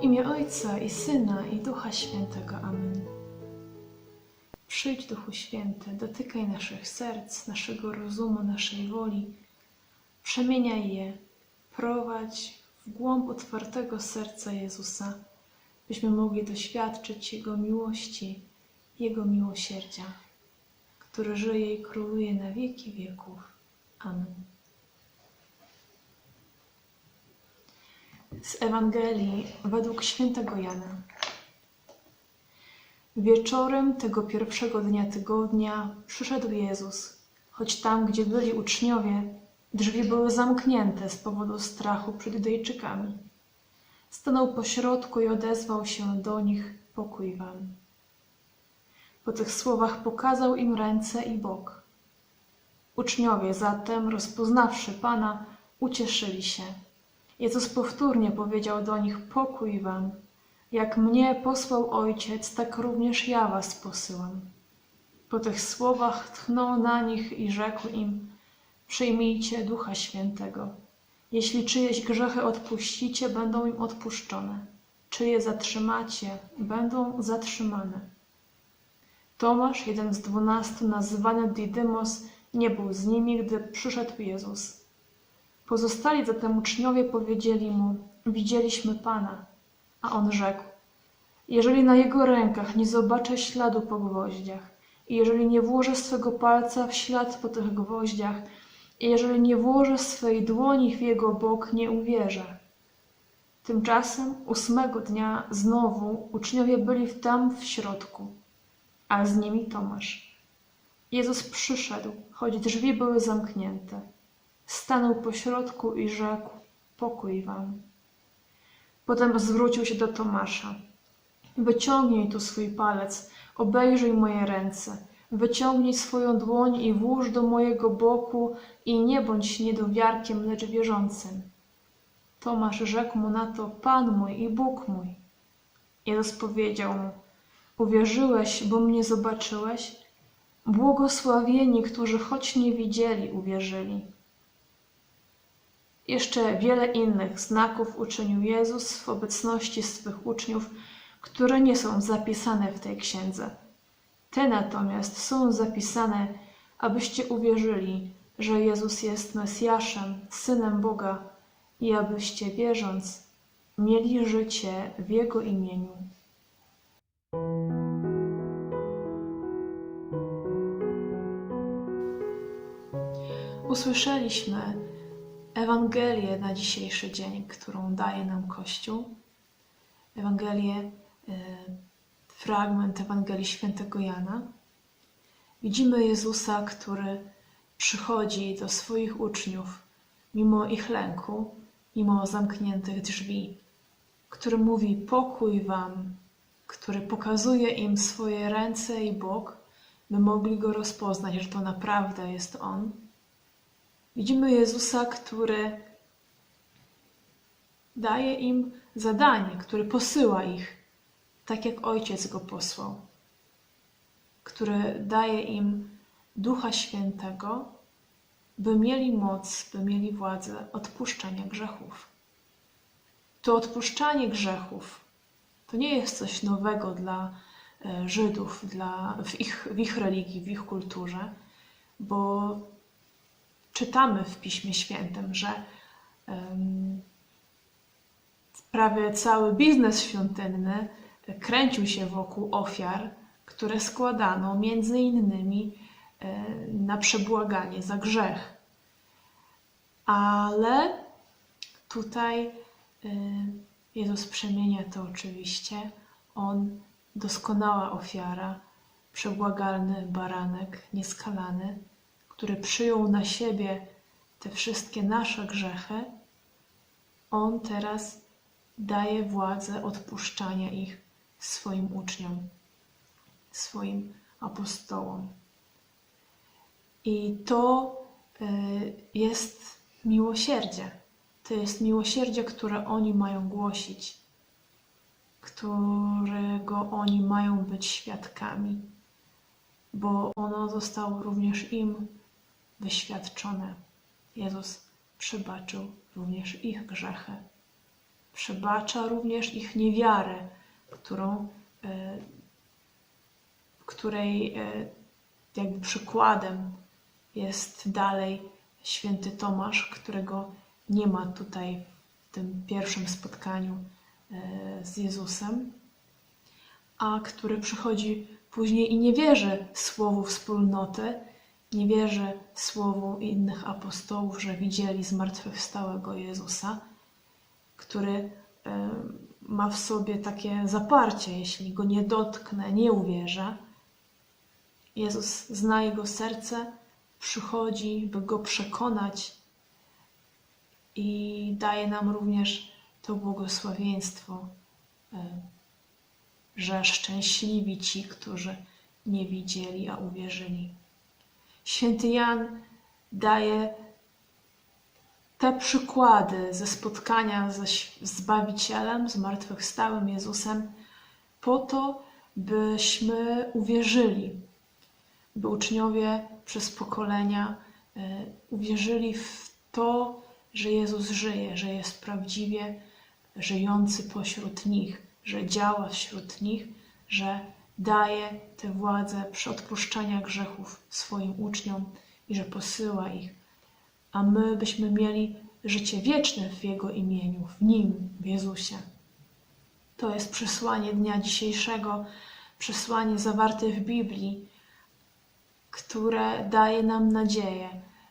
W imię Ojca i Syna i Ducha Świętego. Amen. Przyjdź, Duchu Święty, dotykaj naszych serc, naszego rozumu, naszej woli. Przemieniaj je, prowadź w głąb otwartego serca Jezusa, byśmy mogli doświadczyć Jego miłości, Jego miłosierdzia, który żyje i króluje na wieki wieków. Amen. Z Ewangelii według świętego Jana. Wieczorem tego pierwszego dnia tygodnia przyszedł Jezus, choć tam, gdzie byli uczniowie, drzwi były zamknięte z powodu strachu przed Judejczykami. Stanął pośrodku i odezwał się do nich: Pokój wam. Po tych słowach pokazał im ręce i bok. Uczniowie zatem, rozpoznawszy Pana, ucieszyli się. Jezus powtórnie powiedział do nich: Pokój wam. Jak mnie posłał Ojciec, tak również ja was posyłam. Po tych słowach tchnął na nich i rzekł im: Przyjmijcie Ducha Świętego. Jeśli czyjeś grzechy odpuścicie, będą im odpuszczone. Czyje zatrzymacie, będą zatrzymane. Tomasz, jeden z dwunastu, nazywany Didymos, nie był z nimi, gdy przyszedł Jezus. Pozostali zatem uczniowie powiedzieli mu: Widzieliśmy Pana. A on rzekł: Jeżeli na jego rękach nie zobaczę śladu po gwoździach, i jeżeli nie włożę swego palca w ślad po tych gwoździach, i jeżeli nie włożę swej dłoni w jego bok, nie uwierzę. Tymczasem ósmego dnia znowu uczniowie byli tam w środku, a z nimi Tomasz. Jezus przyszedł, choć drzwi były zamknięte. Stanął pośrodku i rzekł: Pokój wam. Potem zwrócił się do Tomasza. Wyciągnij tu swój palec, obejrzyj moje ręce, wyciągnij swoją dłoń i włóż do mojego boku i nie bądź niedowiarkiem, lecz wierzącym. Tomasz rzekł mu na to, Pan mój i Bóg mój. Jezus powiedział mu, uwierzyłeś, bo mnie zobaczyłeś? Błogosławieni, którzy choć nie widzieli, uwierzyli. Jeszcze wiele innych znaków uczynił Jezus w obecności swych uczniów, które nie są zapisane w tej księdze. Te natomiast są zapisane, abyście uwierzyli, że Jezus jest Mesjaszem, Synem Boga i abyście wierząc, mieli życie w Jego imieniu. Usłyszeliśmy Ewangelię na dzisiejszy dzień, którą daje nam Kościół. Ewangelię, e, fragment Ewangelii Świętego Jana. Widzimy Jezusa, który przychodzi do swoich uczniów mimo ich lęku, mimo zamkniętych drzwi, który mówi pokój wam, który pokazuje im swoje ręce i bok, by mogli go rozpoznać, że to naprawdę jest On. Widzimy Jezusa, który daje im zadanie, który posyła ich, tak jak Ojciec go posłał, który daje im Ducha Świętego, by mieli moc, by mieli władzę odpuszczania grzechów. To odpuszczanie grzechów to nie jest coś nowego dla e, Żydów, dla, w, ich, w ich religii, w ich kulturze, bo czytamy w Piśmie Świętym, że prawie cały biznes świątynny kręcił się wokół ofiar, które składano między innymi e, na przebłaganie za grzech. Ale tutaj e, Jezus przemienia to oczywiście. On, doskonała ofiara, przebłagalny baranek, nieskalany, który przyjął na siebie te wszystkie nasze grzechy, On teraz daje władzę odpuszczania ich swoim uczniom, swoim apostołom. I to y, jest miłosierdzie. To jest miłosierdzie, które oni mają głosić, którego oni mają być świadkami, bo ono zostało również im wyświadczone. Jezus przebaczył również ich grzechy. przebacza również ich niewiarę, którą, e, której e, jakby przykładem jest dalej święty Tomasz, którego nie ma tutaj w tym pierwszym spotkaniu e, z Jezusem, a który przychodzi później i nie wierzy słowu wspólnoty, nie wierzy słowu innych apostołów, że widzieli zmartwychwstałego Jezusa, który ma w sobie takie zaparcie, jeśli go nie dotknę, nie uwierzę. Jezus zna jego serce, przychodzi, by go przekonać i daje nam również to błogosławieństwo, że szczęśliwi ci, którzy nie widzieli, a uwierzyli. Święty Jan daje te przykłady ze spotkania ze Zbawicielem, zmartwychwstałym Jezusem, po to, byśmy uwierzyli, by uczniowie przez pokolenia e, uwierzyli w to, że Jezus żyje, że jest prawdziwie żyjący pośród nich, że działa wśród nich, że daje tę władzę przy odpuszczania grzechów swoim uczniom i że posyła ich, a my byśmy mieli życie wieczne w Jego imieniu, w Nim, w Jezusie. To jest przesłanie dnia dzisiejszego, przesłanie zawarte w Biblii, które daje nam nadzieję,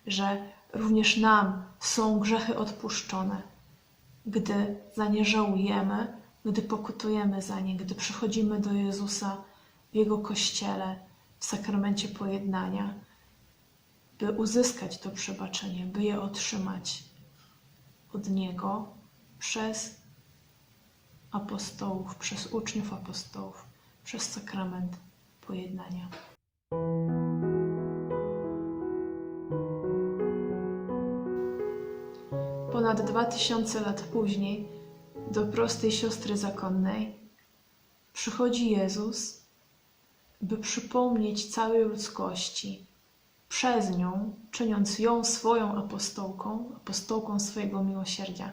że również nam są grzechy odpuszczone, gdy za nie żałujemy, gdy pokutujemy za nie, gdy przychodzimy do Jezusa w Jego kościele, w sakramencie pojednania, by uzyskać to przebaczenie, by je otrzymać od Niego przez apostołów, przez uczniów apostołów, przez sakrament pojednania. Ponad dwa tysiące lat później do prostej siostry zakonnej przychodzi Jezus, by przypomnieć całej ludzkości, przez nią, czyniąc ją swoją apostołką, apostołką swojego miłosierdzia,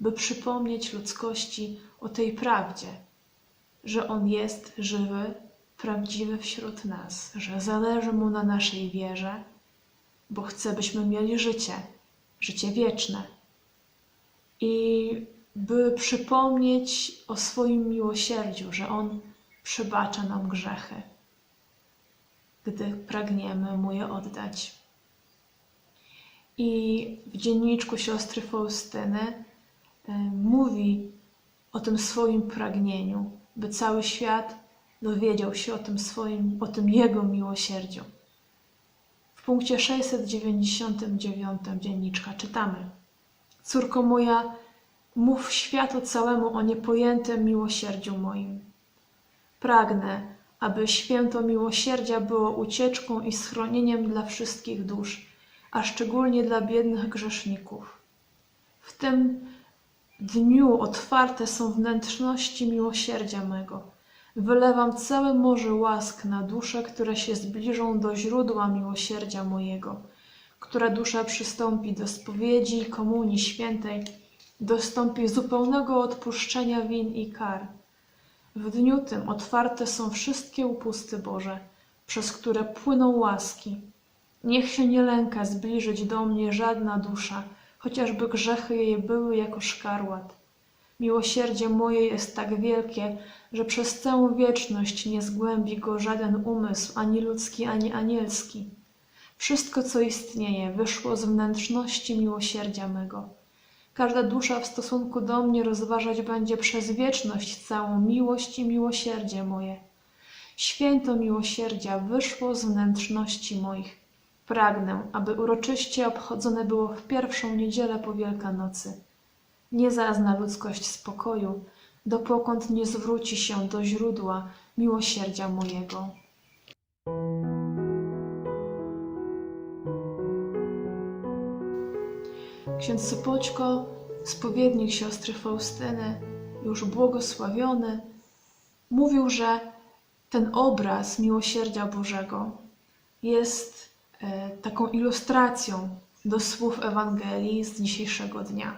by przypomnieć ludzkości o tej prawdzie, że On jest żywy, prawdziwy wśród nas, że zależy Mu na naszej wierze, bo chce, byśmy mieli życie, życie wieczne. I by przypomnieć o swoim miłosierdziu, że On przebacza nam grzechy, gdy pragniemy Mu je oddać. I w dzienniczku siostry Faustyny e, mówi o tym swoim pragnieniu, by cały świat dowiedział się o tym swoim, o tym Jego miłosierdziu. W punkcie 699 dzienniczka czytamy: Córko moja, mów światu całemu o niepojętym miłosierdziu moim. Pragnę, aby święto miłosierdzia było ucieczką i schronieniem dla wszystkich dusz, a szczególnie dla biednych grzeszników. W tym dniu otwarte są wnętrzności miłosierdzia mego. Wylewam całe morze łask na dusze, które się zbliżą do źródła miłosierdzia mojego, która dusza przystąpi do spowiedzi i komunii świętej, dostąpi zupełnego odpuszczenia win i kar. W dniu tym otwarte są wszystkie upusty Boże, przez które płyną łaski. Niech się nie lęka zbliżyć do mnie żadna dusza, chociażby grzechy jej były jako szkarłat. Miłosierdzie moje jest tak wielkie, że przez całą wieczność nie zgłębi go żaden umysł, ani ludzki, ani anielski. Wszystko, co istnieje, wyszło z wnętrzności miłosierdzia mego. Każda dusza w stosunku do mnie rozważać będzie przez wieczność całą miłość i miłosierdzie moje. Święto miłosierdzia wyszło z wnętrzności moich. Pragnę, aby uroczyście obchodzone było w pierwszą niedzielę po Wielkanocy. Nie zazna ludzkość spokoju, dopokąd nie zwróci się do źródła miłosierdzia mojego. Ksiądz Sopoćko, spowiednik siostry Faustyny, już błogosławiony, mówił, że ten obraz miłosierdzia Bożego jest e, taką ilustracją do słów Ewangelii z dzisiejszego dnia,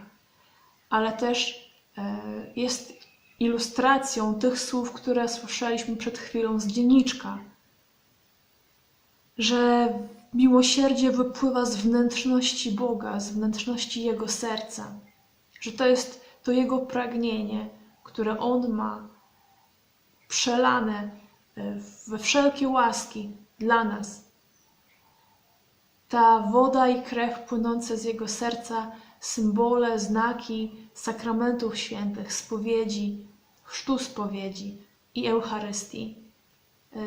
ale też e, jest ilustracją tych słów, które słyszeliśmy przed chwilą z dzienniczka, że miłosierdzie wypływa z wnętrzności Boga, z wnętrzności Jego serca, że to jest to Jego pragnienie, które On ma przelane e, we wszelkie łaski dla nas. Ta woda i krew płynące z Jego serca, symbole, znaki sakramentów świętych, spowiedzi, chrztu spowiedzi i Eucharystii. E,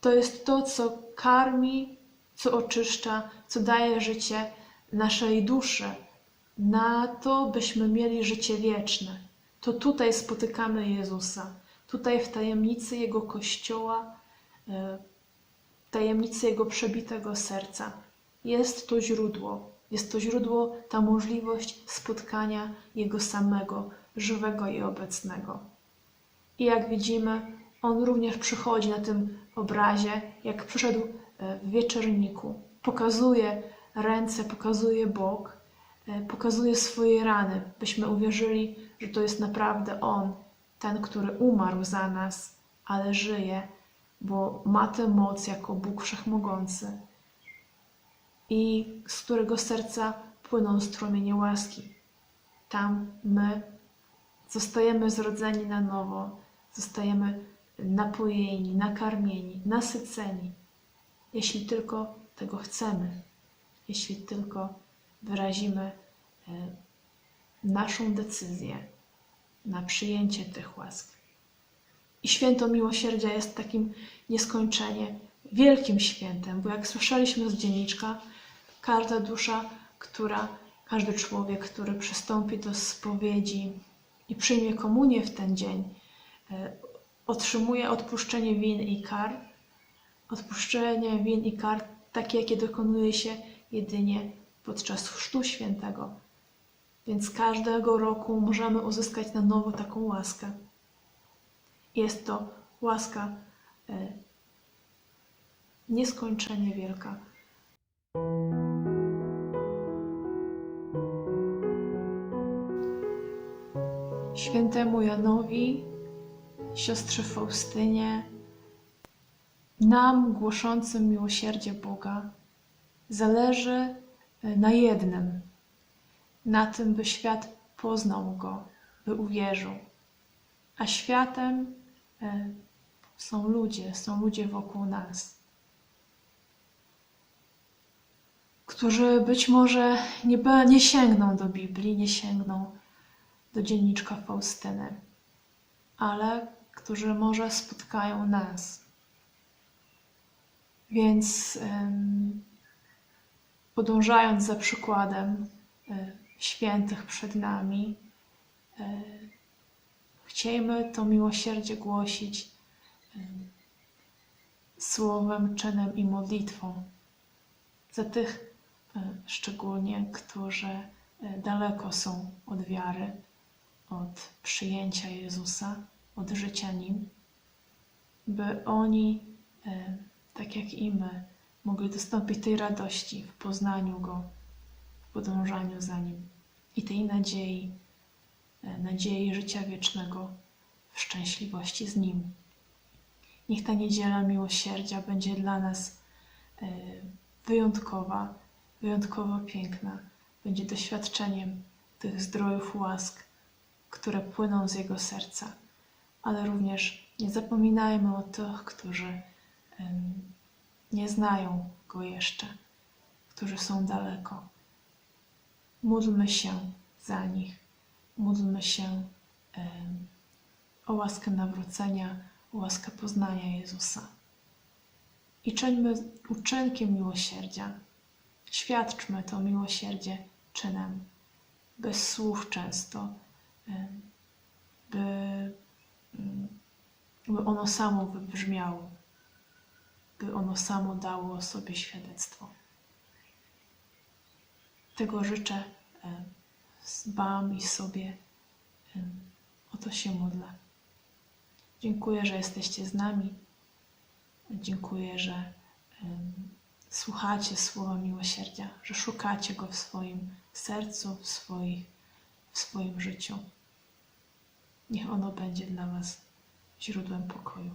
To jest to, co karmi, co oczyszcza, co daje życie naszej duszy, na to, byśmy mieli życie wieczne. To tutaj spotykamy Jezusa, tutaj w tajemnicy Jego Kościoła, e, w tajemnicy Jego przebitego serca. Jest to źródło, jest to źródło, ta możliwość spotkania Jego samego, żywego i obecnego. I jak widzimy, On również przychodzi na tym obrazie, jak przyszedł w wieczerniku. Pokazuje ręce, pokazuje bok, e, pokazuje swoje rany, byśmy uwierzyli, że to jest naprawdę On, ten, który umarł za nas, ale żyje, bo ma tę moc jako Bóg Wszechmogący i z którego serca płyną strumienie łaski. Tam my zostajemy zrodzeni na nowo, zostajemy napojeni, nakarmieni, nasyceni, jeśli tylko tego chcemy, jeśli tylko wyrazimy e, naszą decyzję na przyjęcie tych łask. I święto miłosierdzia jest takim nieskończenie wielkim świętem, bo jak słyszeliśmy z dzienniczka, każda dusza, która, każdy człowiek, który przystąpi do spowiedzi i przyjmie komunię w ten dzień, e, otrzymuje odpuszczenie win i kar. Odpuszczenie win i kar, takie jakie dokonuje się jedynie podczas Chrztu Świętego. Więc każdego roku możemy uzyskać na nowo taką łaskę. Jest to łaska e, nieskończenie wielka. Świętemu Janowi, siostrze Faustynie, nam głoszącym miłosierdzie Boga, zależy e, na jednym, na tym, by świat poznał Go, by uwierzył. A światem e, są ludzie, są ludzie wokół nas, którzy być może nie, nie sięgną do Biblii, nie sięgną do dzienniczka Faustyny, ale którzy może spotkają nas. Więc podążając za przykładem e, świętych przed nami, e, chciejmy to miłosierdzie głosić em, słowem, czynem i modlitwą. Za tych e, szczególnie, którzy daleko są od wiary, od przyjęcia Jezusa, od życia Nim, by oni, tak jak i my, mogli dostąpić tej radości w poznaniu Go, w podążaniu za Nim i tej nadziei, e, nadziei życia wiecznego w szczęśliwości z Nim. Niech ta niedziela miłosierdzia będzie dla nas e, wyjątkowa, wyjątkowo piękna, będzie doświadczeniem tych zdrojów łask, które płyną z Jego serca. Ale również nie zapominajmy o tych, którzy nie znają Go jeszcze, którzy są daleko. Módlmy się za nich, módlmy się o łaskę nawrócenia, o łaskę poznania Jezusa. I czyńmy uczynkiem miłosierdzia. Świadczmy to miłosierdzie czynem, bez słów często, by, mm, by ono samo wybrzmiało, by ono samo dało o sobie świadectwo. Tego życzę Wam i sobie. em, O to się modlę. Dziękuję, że jesteście z nami. Dziękuję, że em, słuchacie słowa miłosierdzia, że szukacie go w swoim sercu, w, swoich, w swoim życiu. Niech ono będzie dla Was źródłem pokoju.